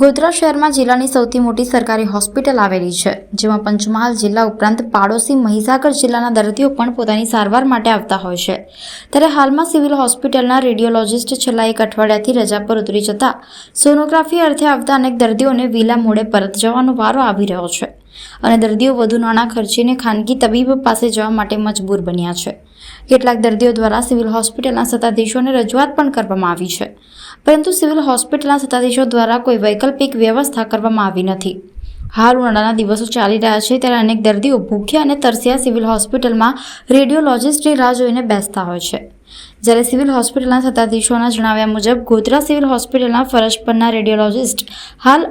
ગોધરા શહેરમાં જિલ્લાની સૌથી મોટી સરકારી હોસ્પિટલ આવેલી છે, જેમાં પંચમહાલ જિલ્લા ઉપરાંત પાડોશી મહીસાગર જિલ્લાના દર્દીઓ પણ પોતાની સારવાર માટે આવતા હોય છે. ત્યારે હાલમાં સિવિલ હોસ્પિટલના રેડિયોલોજિસ્ટ છેલ્લા એક અઠવાડિયાથી રજા પર ઉતરી જતા સોનોગ્રાફી અર્થે આવતા અનેક દર્દીઓને વિલા મોડે પરત જવાનો વારો આવી રહ્યો છે. અને દર્દીઓ વધુ નાણાં ખર્ચીને ખાનગી તબીબ પાસે જવા માટે મજબૂર બન્યા છે. કેટલાક દર્દીઓ દ્વારા સિવિલ હોસ્પિટલના સત્તાધીશોને રજૂઆત પણ કરવામાં આવી છે. પરંતુ સિવિલ હોસ્પિટલના સત્તાધીશો દ્વારા કોઈ વૈકલ્પિક વ્યવસ્થા કરવામાં આવી નથી. હાલ ઉનાળાના દિવસો ચાલી રહ્યા છે ત્યારે અનેક દર્દીઓ ભૂખ્યા અને તરસ્યા સિવિલ હોસ્પિટલમાં રેડિયોલોજિસ્ટની રાહ જોઈને બેસતા હોય છે. જ્યારે સિવિલ હોસ્પિટલના સત્તાધીશોના જણાવ્યા મુજબ ગોધરા સિવિલ હોસ્પિટલના ફરજ પરના રેડિયોલોજિસ્ટ હાલ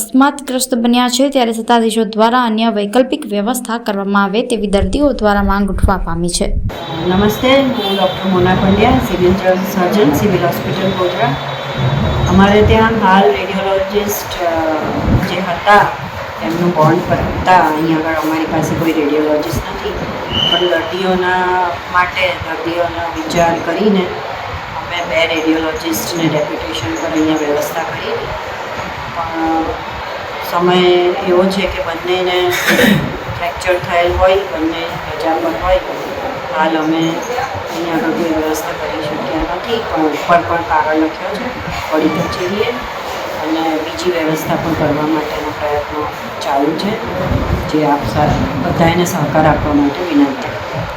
અસ્માતગ્રસ્ત બન્યા છે ત્યારે સત્તાધીશો દ્વારા અન્ય વૈકલ્પિક વ્યવસ્થા કરવામાં આવે તેવી દર્દીઓ દ્વારા માંગ ઉઠવા પામી છે. નમસ્તે, હું doctor Mona Pandya, civil surgeon, civil hospital Godhra. અમારે ત્યાં હાલ રેડિયોલોજિસ્ટ જે હતા એમનું બોન્ડ કરતા અહીંયા આગળ અમારી પાસે કોઈ રેડિયોલોજિસ્ટ નથી. પણ દર્દીઓના માટે, દર્દીઓનો વિચાર કરીને અમે બે રેડિયોલોજિસ્ટને ડેપ્યુટેશન પર અહીંયા વ્યવસ્થા કરી. પણ સમય એવો છે કે બંનેને ફ્રેક્ચર થયેલ હોય, બંને રજા પર હોય. હાલ અમે અહીંયા આગળ કોઈ વ્યવસ્થા કરી શક્યા નથી, પણ ઉપર પણ કારણ લખ્યો છે. વડી કચેરીએ અને બીજી વ્યવસ્થા પણ કરવા માટેના પ્રયત્નો ચાલુ છે. જે આપ બધાને સહકાર આપવા માટે વિનંતી.